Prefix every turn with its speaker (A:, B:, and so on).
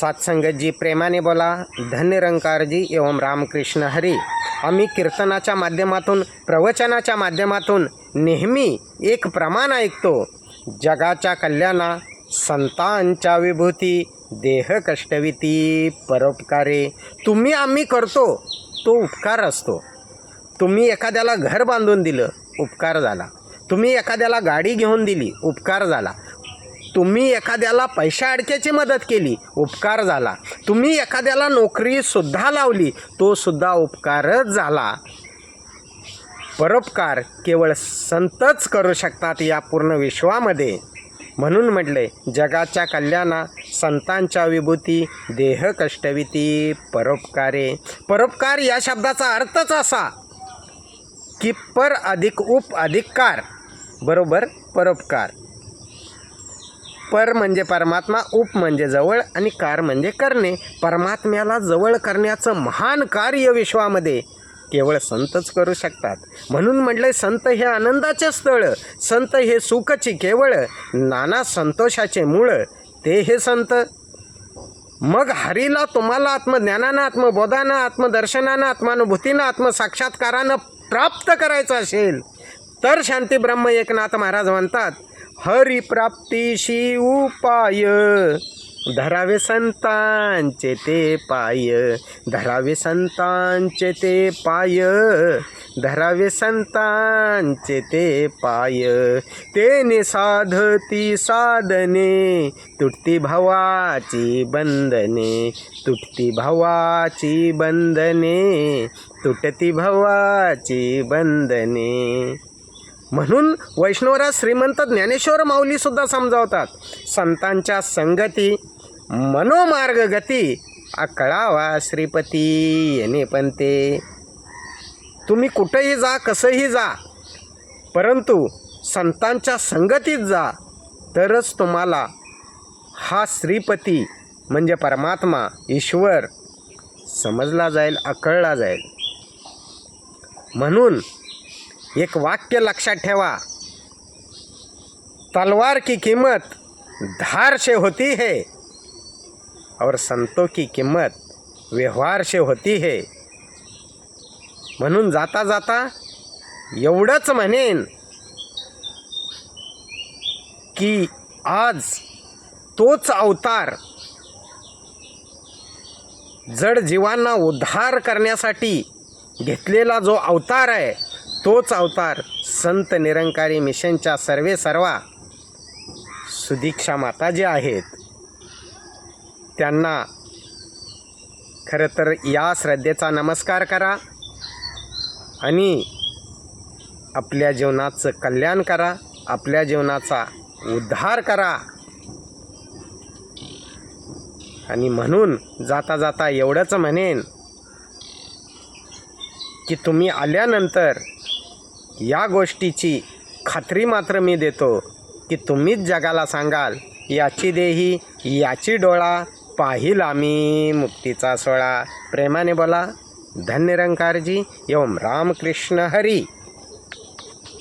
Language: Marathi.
A: सातसंगतजी प्रेमाने बोला धन्यरंकारजी एवं रामकृष्ण हरी. आम्ही कीर्तनाच्या माध्यमातून प्रवचनाच्या माध्यमातून नेहमी एक प्रमाण ऐकतो. जगाच्या कल्याणा संतांच्या विभूती देह कष्टविती परोपकारे. तुम्ही आम्ही करतो तो उपकार असतो. तुम्ही एखाद्याला घर बांधून दिलं उपकार झाला. तुम्ही एखाद्याला गाडी घेऊन दिली उपकार झाला. तुम्ही एखाद्याला पैशा अडक्याची मदत केली उपकार झाला. तुम्ही एखाद्याला नोकरीसुद्धा लावली तो सुद्धा उपकारच झाला. परोपकार केवळ संतच करू शकतात या पूर्ण विश्वामध्ये. म्हणून म्हटले जगाच्या कल्याणा संतांच्या विभूती देह कष्टविती परोपकारे. परोपकार या शब्दाचा अर्थच असा की पर अधिक उप अधिक कार बरोबर? परोपकार. पर म्हणजे परमात्मा उप म्हणजे जवळ आणि कार म्हणजे करणे. परमात्म्याला जवळ करण्याचं महान कार्य विश्वामध्ये केवळ संतच करू शकतात. म्हणून म्हटलं संत हे आनंदाचे स्थळ संत हे सुखची केवळ नाना संतोषाचे मूळ ते हे संत. मग हरीला तुम्हाला आत्मज्ञानानं आत्मबोधानं आत्मदर्शनानं आत्मानुभूतीनं आत्मसाक्षात्कारानं प्राप्त करायचं असेल तर शांती ब्रह्म एकनाथ महाराज म्हणतात हरिप्राप्तीशी उपाय. धरावे संतांचे ते पाय. धरावे संतांचे ते पाय. धरावे संतांचे ते पाय. तेने साधती साधने तुटती भावाची बंधने तुटती भावाची बंधने तुटती भावाची बंधने. म्हणून वैष्णवराज श्रीमंत ज्ञानेश्वर माऊलीसुद्धा समजावतात. संतांच्या संगती मनोमार्ग गती अकळावा श्रीपती येणे पण ते. तुम्ही कुठंही जा कसंही जा परंतु संतांच्या संगतीत जा तरच तुम्हाला हा श्रीपती म्हणजे परमात्मा ईश्वर समजला जाईल अकळला जाईल. म्हणून एक वाक्य लक्षात ठेवा. तलवार की कीमत धार से होती है और संतों की किंमत व्यवहार से होती है. म्हणून जाता जाता एवढंच म्हणेन की आज तोच अवतार जड जीवांना उद्धार करण्यासाठी घेतलेला जो अवतार आहे तोच अवतार संत निरंकारी मिशनच्या सर्वे सर्वा सुदीक्षा माता जे आहेत. त्यांना खरं तर या श्रद्धेचा नमस्कार करा आणि आपल्या जीवनाचं कल्याण करा आपल्या जीवनाचा उद्धार करा. आणि म्हणून जाता जाता एवढंच म्हणेन की तुम्ही आल्यानंतर या गोष्टीची खात्री मात्र मी देतो की तुम्हीच जगाला सांगाल. याची देही याची डोळा पाहिल आम्ही मुक्तीचा सोळा प्रेमाने बोला धन्यरंकारजी एवं रामकृष्ण हरी.